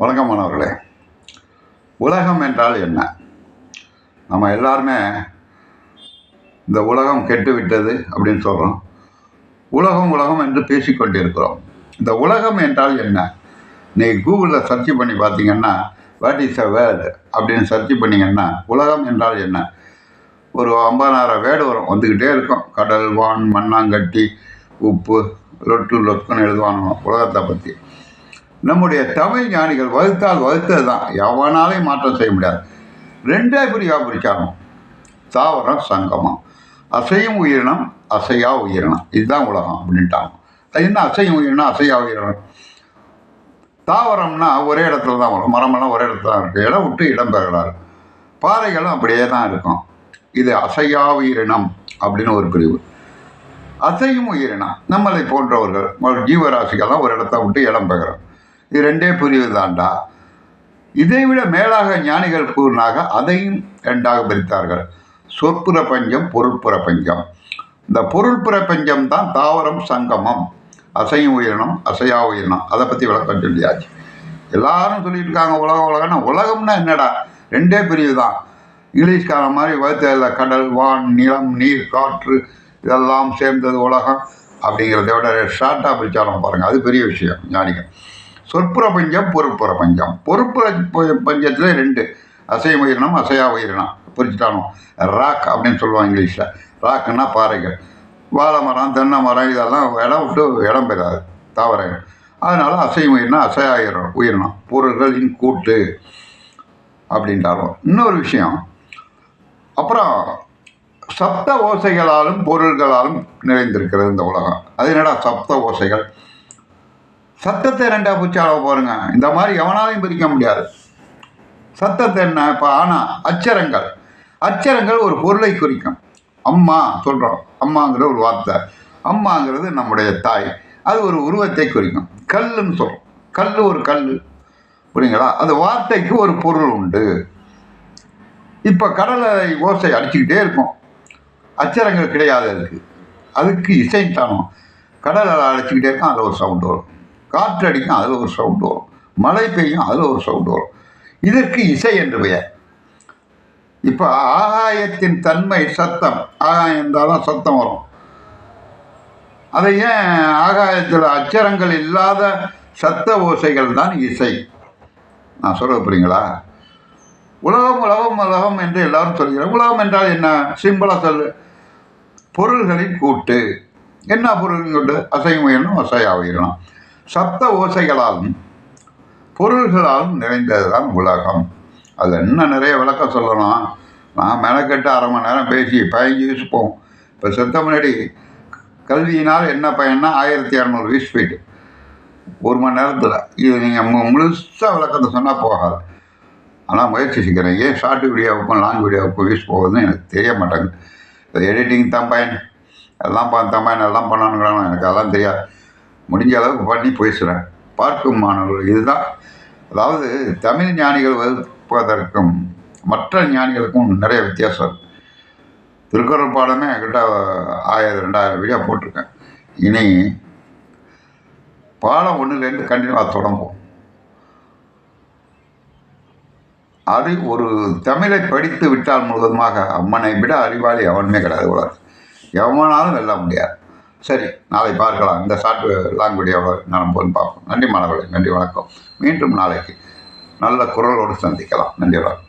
வணக்கம் மாணவர்களே உலகம் என்றால் என்ன? நம்ம எல்லாருமே இந்த உலகம் கெட்டுவிட்டது அப்படின்னு சொல்கிறோம் உலகம் உலகம் என்று பேசிக்கொண்டிருக்கிறோம். இந்த உலகம் என்றால் என்ன? நீங்கள் கூகுளில் சர்ச் பண்ணி பார்த்தீங்கன்னா வாட் இஸ் அ வேர்டு அப்படின்னு சர்ச் பண்ணிங்கன்னா உலகம் என்றால் என்ன? ஒரு ஐம்பதாயிரம் வேர்டு வரும். வந்துக்கிட்டே இருக்கும். கடல் வான் மண்ணாங்கட்டி உப்பு லொட்டு லொட்டுன்னு எழுதுவாங்க உலகத்தை பற்றி நம்முடைய தமிழ் ஞானிகள் வகுத்தால் வகுத்தது தான் எவனாலையும் மாற்றம் செய்ய முடியாது. ரெண்டே பிரிவாக பிரிச்சாலும் தாவரம் சங்கமம். அசையும் உயிரினம் அசையா உயிரினம். இதுதான் உலகம் அப்படின்ட்டாங்க. அது என்ன அசையும் உயிரினம் அசையா உயிரினம்? தாவரம்னா ஒரே இடத்துல தான் வரும். மரமெல்லாம் ஒரே இடத்துல தான் இருக்குது இடம் விட்டு இடம் பெறுகிறாரு பாறைகளும் அப்படியே தான் இருக்கும். இது அசையா உயிரினம் அப்படின்னு ஒரு பிரிவு. அசையும் உயிரினம். நம்மளை போன்றவர்கள் ஜீவராசிகள்லாம் ஒரு இடத்த விட்டு இடம் பெறுகிறோம் இது ரெண்டே பிரிவு தாண்டா இதை விட மேலாக ஞானிகள் கூறினாக அதையும் ரெண்டாக பிரித்தார்கள். சொற்புற பஞ்சம் பொருள்புற பஞ்சம். இந்த பொருள் பிரபஞ்சம் தான் தாவரம் சங்கமம். அசையும் உயிரினம் அசையா உயிரினம். அதை பற்றி விளக்கம் சொல்லியாச்சு. எல்லாரும் சொல்லிட்டு இருக்காங்க உலகம் உலகம்னா உலகம்னா என்னடா? ரெண்டே பிரிவு தான் இங்கிலீஷ்கார மாதிரி வகுத்ததில் கடல் வான் நிலம் நீர் காற்று இதெல்லாம் சேர்ந்தது உலகம் அப்படிங்கிறத விட ஷார்ட்டாக பிரிச்சாலும் பாருங்கள் அது பெரிய விஷயம் ஞானிகள். சொற்புற பஞ்சம் பொறுப்பு பஞ்சம் பொறுப்புற ரெண்டு. அசைய உயிரினம் அசையா உயிரினம். பிரிச்சுட்டானோ ராக் அப்படின்னு சொல்லுவாங்க இங்கிலீஷில். ராக்குன்னா பாறைகள். வாழை மரம் தென்னை மரம் இதெல்லாம் இடம் விட்டு இடம் பெறாது. தாவரங்கள். அதனால் அசையும் உயிரினம் அசையா உயிரினம் உயிரினம். பொருள்களின் கூட்டு அப்படின்றாலும். இன்னொரு விஷயம். அப்புறம் சப்த ஓசைகளாலும் பொருள்களாலும் நிறைந்திருக்கிறது இந்த உலகம். அது என்னடா சப்த ஓசைகள்? சத்தத்தை ரெண்டா பூச்சால பாருங்க. இந்த மாதிரி எவனாலையும் பிரிக்க முடியாது. சத்தத்தை என்ன? இப்போ ஆனால் அச்சரங்கள். அச்சரங்கள் ஒரு பொருளை குறிக்கும். அம்மா சொல்கிறோம் அம்மாங்கிற ஒரு வார்த்தை. அம்மாங்கிறது நம்முடைய தாய். அது ஒரு உருவத்தை குறிக்கும். கல்லுன்னு சொல்கிறோம் கல் ஒரு கல் புரியுங்களா? அந்த வார்த்தைக்கு ஒரு பொருள் உண்டு. இப்போ கடலை ஓசை அடிச்சுக்கிட்டே இருக்கும். அச்சரங்கள் கிடையாது அதுக்கு. அதுக்கு இசைத்தானம் கடலை அலை அடிச்சுக்கிட்டே இருக்கும் அதில் ஒரு சவுண்டு வரும். காற்று அடிக்கும் அதில் ஒரு சவுண்டு வரும். மழை பெய்யும் அதில் ஒரு சவுண்டு வரும். இதற்கு இசை என்று பெயர். இப்போ ஆகாயத்தின் தன்மை சத்தம். ஆகாயம் இருந்தால் தான் சத்தம் வரும். அதை ஏன் ஆகாயத்தில் அச்சரங்கள் இல்லாத சத்த ஓசைகள் தான் இசை? நான் சொல்ல புரியுங்களா? உலகம் உலகம் உலகம் என்று எல்லாரும் சொல்கிறோம் உலகம் என்றால் என்ன? சிம்பிளாக சொல்லு. பொருள்களின் கூட்டு. என்ன பொருள் கூட்டு அசையும்? உயிரினம் அசையா உயிரினம் சப்த ஓசைகளாலும் பொருள்களாலும் நிறைந்தது தான் உலகம். அதில் இன்னும் நிறைய விளக்கம் சொல்லணும்? நான் மெனக்கெட்டு அரை மணி நேரம் பேசி பதினஞ்சு வயசு போகும் இப்போ செத்த முன்னாடி கல்வியினால் என்ன பயன்னா ஆயிரத்தி இரநூறு வீஸ் போயிட்டு ஒரு மணி நேரத்தில். இது நீங்கள் மு முழுசாக விளக்கத்தை சொன்னால் போகாது. ஆனால் முயற்சி செய்கிறேன் ஏன் ஷார்ட் வீடியோவுக்கும் லாங் வீடியோவுக்கும் வீஸ் போகுதுன்னு எனக்கு தெரிய மாட்டேங்குது. எடிட்டிங் தான் பயன். எல்லாம் பார்த்தா பயன். எல்லாம் பண்ணணுங்கிறாங்க எனக்கு அதெல்லாம் தெரியாது. முடிஞ்ச அளவுக்கு பண்ணி பேசுகிறேன் பார்க்கும் மாணவர்கள் இதுதான். அதாவது தமிழ் ஞானிகள் வகுப்பதற்கும் மற்ற ஞானிகளுக்கும் நிறைய வித்தியாசம். திருக்குறள் பாடமே கிட்ட ஆயிரம் ரெண்டாயிரம் வீடியோ போட்டிருக்கேன். இனி பாடம் ஒன்றுலேருந்து கண்டினியூவாக தொடங்கும் அது ஒரு தமிழை படித்து விட்டால் முழுவதுமாக அம்மனை விட அறிவாளி அவனுமே கிடையாது உலகம் எவனாலும் வெல்ல முடியாது. சரி நாளை பார்க்கலாம். இந்த ஷார்ட் லாங் வீடியோவில் நான் போய் பார்ப்போம். நன்றி மாணவர்களே நன்றி வணக்கம். மீண்டும் நாளைக்கு நல்ல குரலோடு சந்திக்கலாம். நன்றி வணக்கம்.